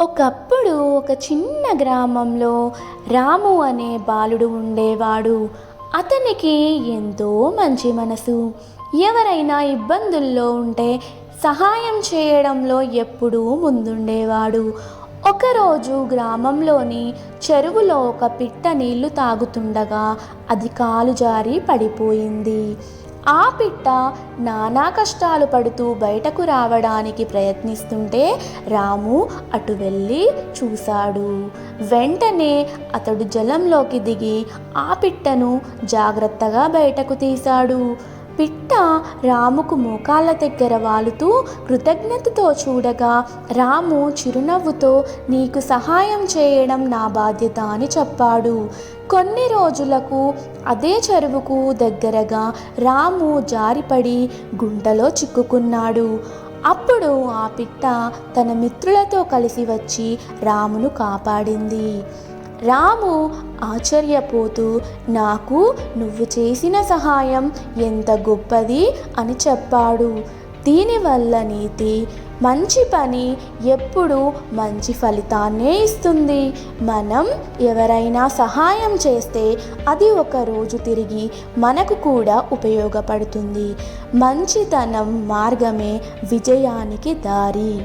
ఒకప్పుడు ఒక చిన్న గ్రామంలో రాము అనే బాలుడు ఉండేవాడు. అతనికి ఎంతో మంచి మనసు. ఎవరైనా ఇబ్బందుల్లో ఉంటే సహాయం చేయడంలో ఎప్పుడూ ముందుండేవాడు. ఒకరోజు గ్రామంలోని చెరువులో ఒక పిట్ట నీళ్ళు తాగుతుండగా అది కాలు జారి పడిపోయింది. ఆ పిట్ట నానా కష్టాలు పడుతూ బయటకు రావడానికి ప్రయత్నిస్తుంటే రాము అటు వెళ్ళి చూశాడు. వెంటనే అతడు జలంలోకి దిగి ఆ పిట్టను జాగ్రత్తగా బయటకు తీశాడు. పిట్ట రాముకు మోకాళ్ళ దగ్గర వాలుతూ కృతజ్ఞతతో చూడగా రాము చిరునవ్వుతో నీకు సహాయం చేయడం నా బాధ్యత అని చెప్పాడు. కొన్ని రోజులకు అదే చెరువుకు దగ్గరగా రాము జారిపడి గుంటలో చిక్కుకున్నాడు. అప్పుడు ఆ పిట్ట తన మిత్రులతో కలిసి వచ్చి రామును కాపాడింది. రాము ఆశ్చర్యపోతూ నాకు నువ్వు చేసిన సహాయం ఎంత గొప్పది? అని చెప్పాడు. దీనివల్ల నీతి మంచి పని ఎప్పుడు మంచి ఫలితాన్నే ఇస్తుంది. మనం ఎవరైనా సహాయం చేస్తే అది ఒక రోజు తిరిగి మనకు కూడా ఉపయోగపడుతుంది. మంచితనం మార్గమే విజయానికి దారి.